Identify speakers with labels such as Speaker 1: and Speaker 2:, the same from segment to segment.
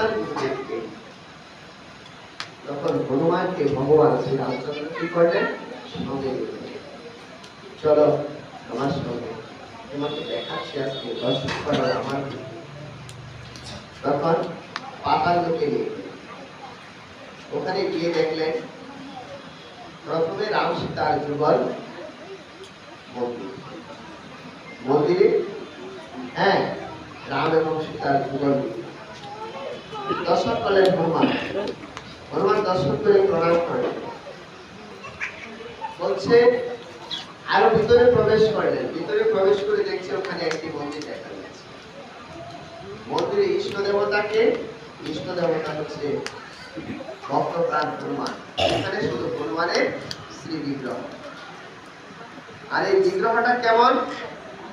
Speaker 1: আপনার গুরুদেবকে তখন হনুমানকে ভগবান শ্রী রামচন্দ্র কি করলেন সঙ্গে নিলেন। চলো আমার সঙ্গে তোমাকে দেখাচ্ছি আজকে দর্শন করো আমার গুরু। তখন পাতাল লোকে নিয়ে গেলেন। ওখানে গিয়ে দেখলেন প্রথমে রাম সীতার যুগল মন্দির মন্দিরে হ্যাঁ রাম এবং সীতার যুগল দর্শন করলেন হনুমান হনুমান দর্শন করে। প্রণাম করেন বলছে, আরও ভিতরে প্রবেশ করলেন। ভিতরে প্রবেশ করে দেখছে ওখানে একটি মন্দির দেখা যাচ্ছে। মন্দিরে ইষ্ট দেবতাকে ইষ্ট দেবতা হচ্ছে ভক্তপ্রাণ হনুমান এখানে শুধু হনুমানের শ্রী বিগ্রহ। আর এই বিগ্রহটা কেমন?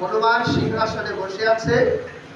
Speaker 1: হনুমান সিংহাসনে বসে আছে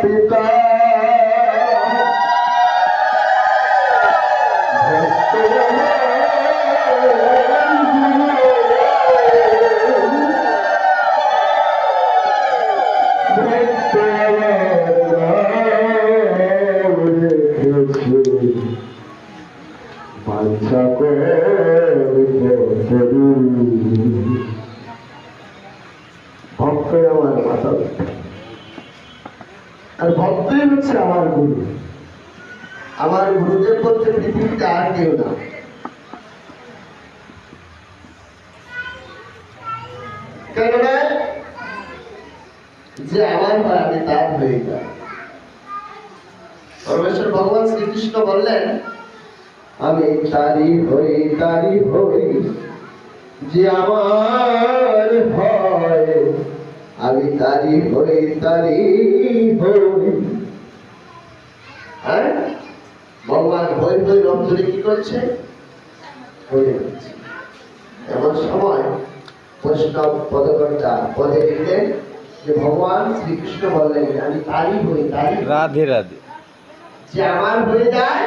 Speaker 1: পিতা ভক্ত বাঞ্ছা করে ভক্তই আমার মাতা পিতা। আর ভক্তই হচ্ছে আমার গুরু। আমার গুরুদেব বলতে পৃথিবীতে আর কেউ না। যে আমার হয় তার হয়ে যায়। পরমেশ্বর ভগবান শ্রীকৃষ্ণ বললেন, আমি তারি হই তারি হই যে আমার হয় আমি তারি হই তারি হই। হ্যাঁ? ভগবান হই হই রঞ্জনে কি করছে? হয়ে যাচ্ছে এমন সময় বৈষ্ণব পদকর্তা পদে লিখলেন যে ভগবান শ্রীকৃষ্ণ বললেন আমি তারি হই তারি
Speaker 2: রাধে রাধে।
Speaker 1: যে আমার হয়ে যায়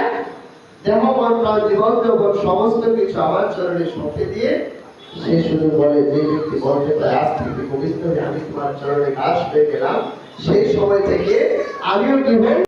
Speaker 1: দেহ মন জীবন জগৎ সমস্ত কিছু আমার চরণে সঁপে দিয়ে সে শুধু বলে, যে ব্যক্তি বলতে পারে আজ থেকে পবিত্র আমি তোমার চরণে ঘাস পেয়ে গেলাম, সেই সময় থেকে আমিও কি